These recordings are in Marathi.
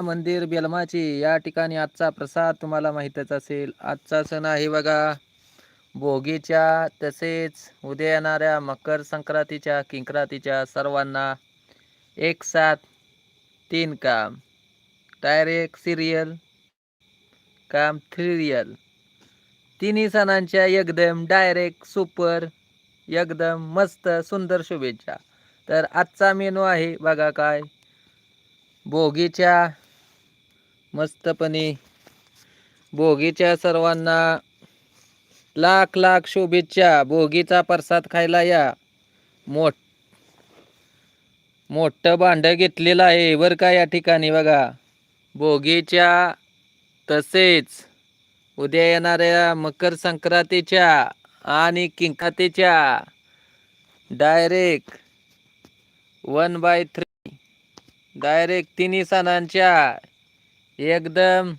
मंदिर बेलमाची या ठिकाणी आजचा प्रसाद तुम्हाला माहीतच असेल. आजचा सण आहे बघा. भोगीच्या तसेच उद्या येणाऱ्या मकर संक्रांतीच्या किंक्रांतीच्या सर्वांना एक साथ तीन काम. डायरेक्ट सिरियल काम थ्रिरियल तिन्ही सणांच्या एकदम डायरेक्ट सुपर एकदम मस्त सुंदर शुभेच्छा. तर आजचा मेनू आहे बघा काय. भोगीच्या मस्तपणे भोगीच्या सर्वांना लाख लाख शुभेच्छा. भोगीचा प्रसाद खायला या. मोठ मोठं भांडं घेतलेलं आहे. बरं का या ठिकाणी बघा. भोगीच्या तसेच उद्या येणाऱ्या मकर संक्रांतीच्या आणि किंकातीच्या direct one by three. Direct तिन्ही सणांच्या एकदम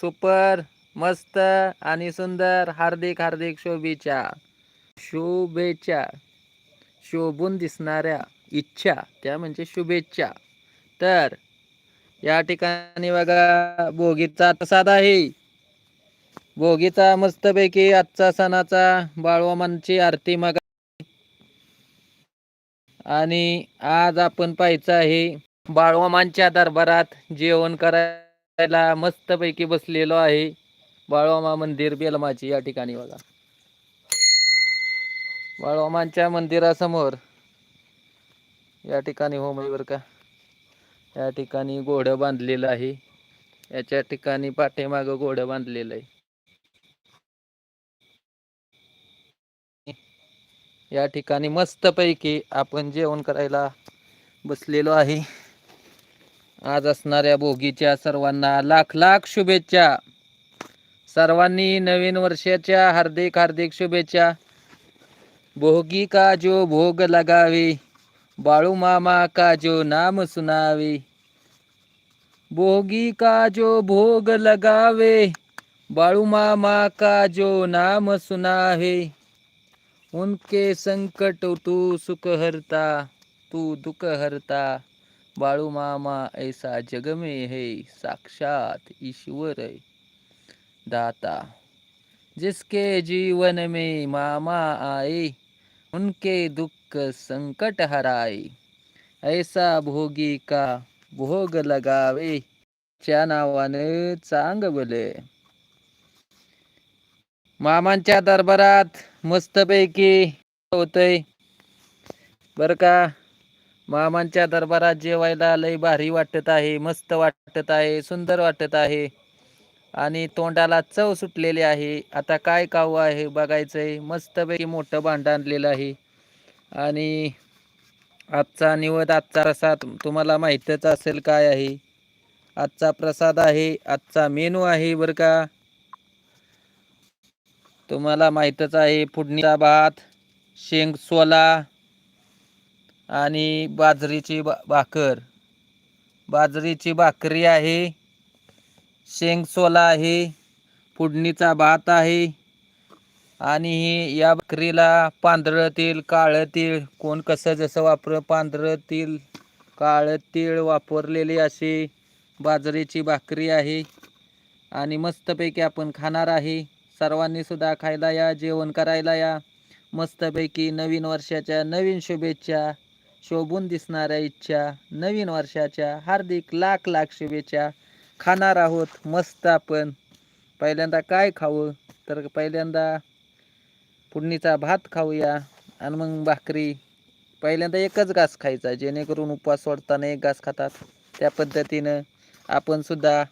सुपर मस्त आणि सुंदर हार्दिक हार्दिक शोभेच्या शुभेच्छा. शोभून दिसणाऱ्या इच्छा त्या म्हणजे शुभेच्छा. तर या ठिकाणी बघा भोगीचा प्रसाद आहे. भोगीचा मस्तपैकी आजचा सणाचा बाळवामांची आरती मग. आणि आज आपण पाहायचं आहे बाळवामांच्या दरबारात जेवण करायला मस्तपैकी बसलेलो आहे. बाळवामा मंदिर बेलमाची या ठिकाणी बघा. बाळवामांच्या मंदिरासमोर या ठिकाणी होम का. या ठिकाणी घोडं बांधलेलं आहे. याच्या ठिकाणी पाठीमागं घोडं बांधलेलं आहे. या ठिकाणी मस्तपैकी आपण जेवण करायला बसलेलो आहे. आज असणाऱ्या भोगीच्या सर्वांना लाख लाख शुभेच्छा. सर्वांनी नवीन वर्षाच्या हार्दिक हार्दिक शुभेच्छा. भोगी का जो भोग लगावे बाळू मामा का जो नाम सुनावे. भोगी का जो भोग लगावे बाळू मामा का जो नाम सुनावे. उनके संकट तू सुख हरता तू दुख हरता बाळू मामा ऐसा जगमे हे है साक्षात ईश्वर दाता जिसके जीवन में मामा आए उनके दुख संकट हराए. ऐसा भोगी का भोग लगावे च्या नावानं चांग बले मामांच्या दरबारात मस्तपैकी होतय. बर का? मामांच्या दरबारात जेवायला लय भारी वाटत आहे मस्त वाटत आहे सुंदर वाटत आहे. आणि तोंडाला चव सुटलेली आहे. आता काय खाऊ आहे बघायचंय. मस्तपैकी मोठं भांड आणलेलं आहे. आणि आजचा निवद आजचा प्रसाद तुम्हाला माहीतच असेल काय आहे. आजचा प्रसाद आहे आजचा मेनू आहे बरं का. तुम्हाला माहीतच आहे फुडणीचा भात शेंग सोला आणि बाजरीची बा भाकर. बाजरीची भाकरी आहे. शेंगसोला आहे. फुडणीचा भात आहे. आणि या भाकरीला पांढरं तीळ काळं तीळ कोण कसं जसं वापर पांढरं तीळ काळं तीळ वापरलेली अशी बाजरीची भाकरी आहे. आणि मस्तपैकी आपण खाणार आहे. सर्वांनी सुद्धा खायला या जेवण करायला या. मस्तपैकी नवीन वर्षाच्या नवीन शुभेच्छा. शोभून दिसणाऱ्या इच्छा नवीन वर्षाच्या हार्दिक लाख लाख शुभेच्छा. खाणार आहोत मस्त आपण. पहिल्यांदा काय खाऊ? तर पहिल्यांदा पुडणीचा भात खाऊया आणि मग भाकरी. पहिल्यांदा एकच घास खायचा जेणेकरून उपवास सोडताना एक घास खातात. त्या पद्धतीनं आपण सुद्धा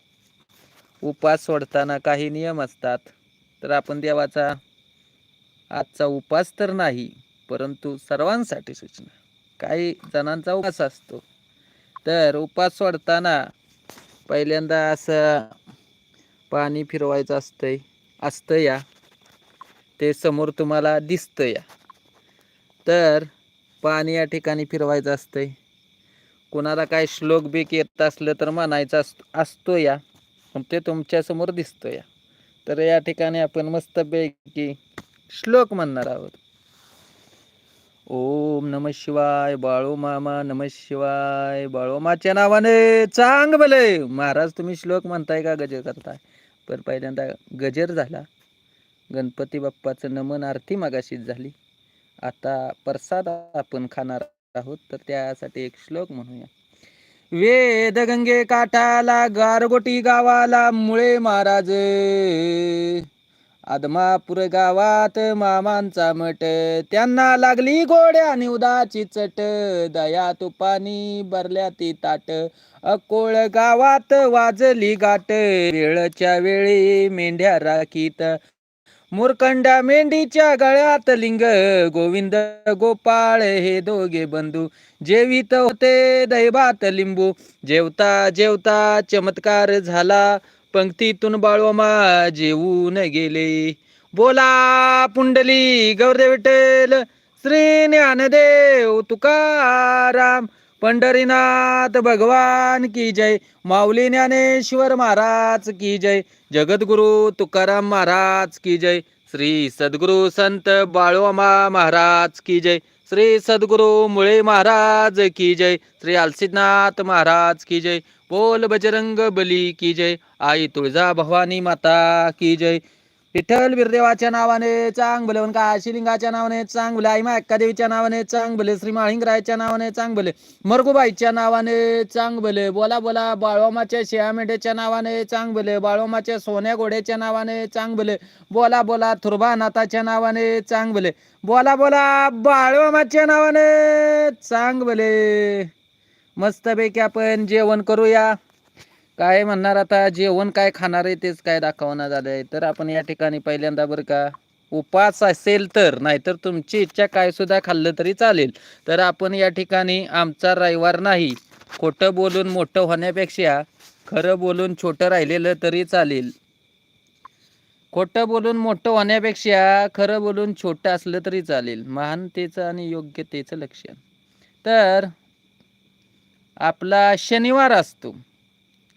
उपवास सोडताना काही नियम असतात. तर आपण देवाचा आजचा उपास तर नाही परंतु सर्वांसाठी सूचना. काही जणांचा उपास असतो. तर उपास सोडताना पहिल्यांदा असं पाणी फिरवायचं असतंय असतं या. ते समोर तुम्हाला दिसतं या. तर पाणी या ठिकाणी फिरवायचं असतंय. कुणाला काय श्लोक बीक येत असलं तर म्हणायचं अस असतो या. ते तुमच्यासमोर दिसतो या. तर या ठिकाणी आपण मस्तपैकी श्लोक म्हणणार आहोत. ओम नम शिवाय बाळो मामा नम शिवाय बाळोमाच्या नावाने चांग भले. महाराज तुम्ही श्लोक म्हणताय का गजर करताय? पण पहिल्यांदा गजर झाला. गणपती बाप्पाचं नमन आरती मागाशीच झाली. आता प्रसाद आपण खाणार आहोत तर त्यासाठी एक श्लोक म्हणूया. वेद गंगे काठाला गारगोटी गावाला मुळे महाराज. आदमापूर गावात मामांचा मठ. त्यांना लागली गोड्या निवदाची उदाची चट. दया तुपानी भरल्या ती ताट. अकोळ गावात वाजली गाट वेळच्या वेळी मेंढ्या राखीत. मुरकंडा मेंढीच्या गळ्यात लिंग. गोविंद गोपाळ हे दोघे बंधू. जेवित होते दैवात लिंबू. जेवता जेवता चमत्कार झाला. पंक्तीतून बाळोमा जेवून गेले. बोला पुंडली गौरदेव विठ्ठल श्री ज्ञानदेव तुकाराम पंढरीनाथ भगवान की जय माऊली ज्ञानेश्वर महाराज की जय जगद्गुरु तुकाराम महाराज की जय श्री सद्गुरु संत बाळोमा महाराज की जय. श्री सद्गुरु मुळे महाराज की जय. श्री आलसीनाथ महाराज की जय. बोल बजरंग बली की जय. आई तुळजा भवानी माता की जय. विठ्ठल बिरदेवाच्या नावाने चांग भले का शिलिंगाच्या नावाने चांग भले आई मा देवीच्या नावाने चांग भले श्री माळिंगरायच्या नावाने चांग भले मरगुबाईच्या नावाने चांग भले बोला बोला. बाळवामाच्या शियामेंढ्याच्या नावाने चांग भले सोन्या घोड्याच्या नावाने चांग भले बोला बोला. थुरबानाथाच्या नावाने चांग भले बोला बोला. बाळवामाच्या नावाने चांग भले मस्तपैकी आपण जेवण करूया. काय म्हणणार आता? जेवण काय खाणार आहे तेच काय दाखवणार झालंय. तर आपण या ठिकाणी पहिल्यांदा बरं का उपास असेल तर नाहीतर तुमची इच्छा काय सुद्धा खाल्लं तरी चालेल. तर आपण या ठिकाणी आमचा रविवार नाही. खोटं बोलून मोठं होण्यापेक्षा खरं बोलून छोटं राहिलेलं तरी चालेल. खोटं बोलून मोठं होण्यापेक्षा खरं बोलून छोटं असलं तरी चालेल. महानतेचं आणि योग्यतेचं लक्षण. तर आपला शनिवार असतो.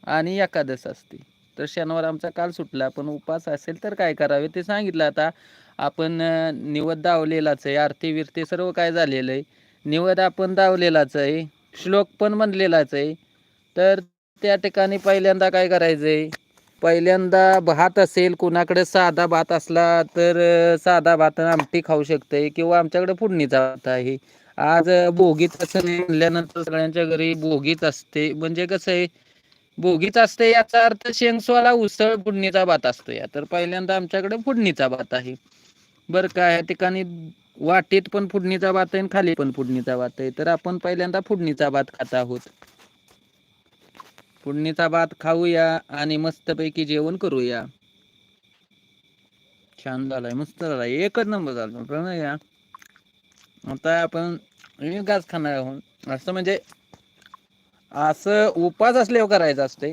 आणि एकादश असते. तर शनिवार आमचा काल सुटला पण उपास असेल तर काय करावे ते सांगितलं. आता आपण निवद दावलेलाच आहे आरती विरती सर्व काय झालेलं आहे. निवद आपण दावलेलाच आहे श्लोक पण म्हणलेलाच आहे. तर त्या ठिकाणी पहिल्यांदा काय करायचं आहे पहिल्यांदा भात असेल कुणाकडे साधा भात असला तर साधा भात आमटी खाऊ शकते किंवा आमच्याकडे फोडणीचा भात आहे. आज भोगीत असं नाही म्हणल्यानंतर सगळ्यांच्या घरी भोगीत असते. म्हणजे कसं आहे भोगीच असते याचा अर्थ शेंगसवाला उसळ फुडणीचा भात असतो या. तर पहिल्यांदा आमच्याकडे फुडणीचा भात आहे. बरं का या ठिकाणी वाटेत पण फुडणीचा भात आहे आणि खाली पण फुडणीचा भात आहे. तर आपण पहिल्यांदा फुडणीचा भात खात आहोत. फुडणीचा भात खाऊया आणि मस्तपैकी जेवण करूया. छान झालाय मस्त झालाय. एकच नंबर झाला या. आता आपण घास खाणार आहोत. असं म्हणजे असं उपास असल्यावर करायचं असते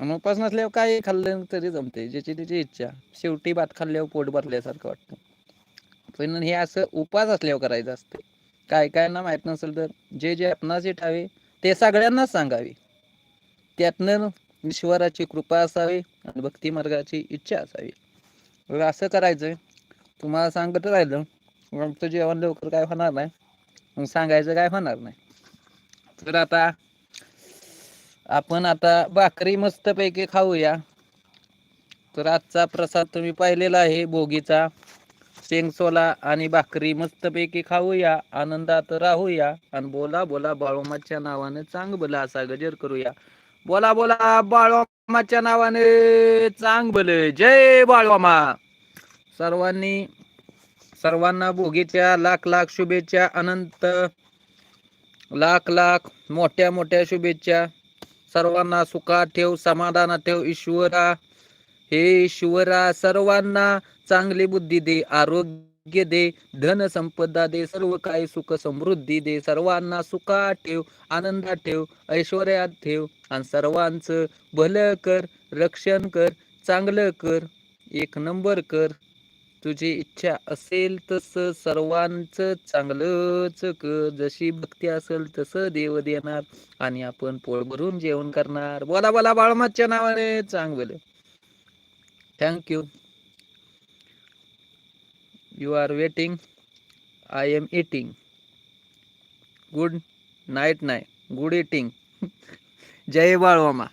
आणि उपास नसल्यावर काय खाल्लं तरी जमते ज्याची त्याची इच्छा. शेवटी भात खाल्ल्यावर पोट भरल्यासारखं वाटतं पण हे असं उपास असल्यावर करायचं असते काय काय ना माहीत नसेल तर जे जे आपणास ठावे ते सगळ्यांनाच सांगावे. त्यातनं ईश्वराची कृपा असावी आणि भक्ती मार्गाची इच्छा असावी. मग असं करायचं तुम्हाला सांगत राहिलं मग आमचं जेवण लवकर काय होणार नाही. मग सांगायचं काय होणार नाही. तर आता आपण आता भाकरी मस्तपैकी खाऊया. तर आजचा प्रसाद तुम्ही पाहिलेला आहे भोगीचा. शेंगसोला आणि भाकरी मस्तपैकी खाऊया आनंदात राहूया. आणि बोला बोला बाळोमाच्या नावाने चांग बोला असा गजर करूया. बोला बोला बाळोमाच्या नावाने चांग बोले जय बाळोमा सर्वांनी सर्वांना भोगीच्या लाख लाख शुभेच्छा अनंत लाख लाख मोठ्या मोठ्या शुभेच्छा. सर्वांना सुखात ठेव समाधानात ठेव. ईश्वरा हे ईश्वरा सर्वांना चांगली बुद्धी दे आरोग्य दे धन संपदा दे सर्व काही सुख समृद्धी दे. सर्वांना सुखात ठेव आनंदात ठेव ऐश्वर्यात ठेव आणि सर्वांचं भलं कर रक्षण कर चांगलं कर एक नंबर कर. तुझी इच्छा असेल तसं सर्वांच चांगलंच कर जशी भक्ती असेल तसं देव देणार आणि आपण पोळ भरून जेवण करणार. बोला बोला बाळमाच्या नावाने चांगलं. Thank you you are waiting I am eating good night नाही गुड इटिंग जय बाळवामा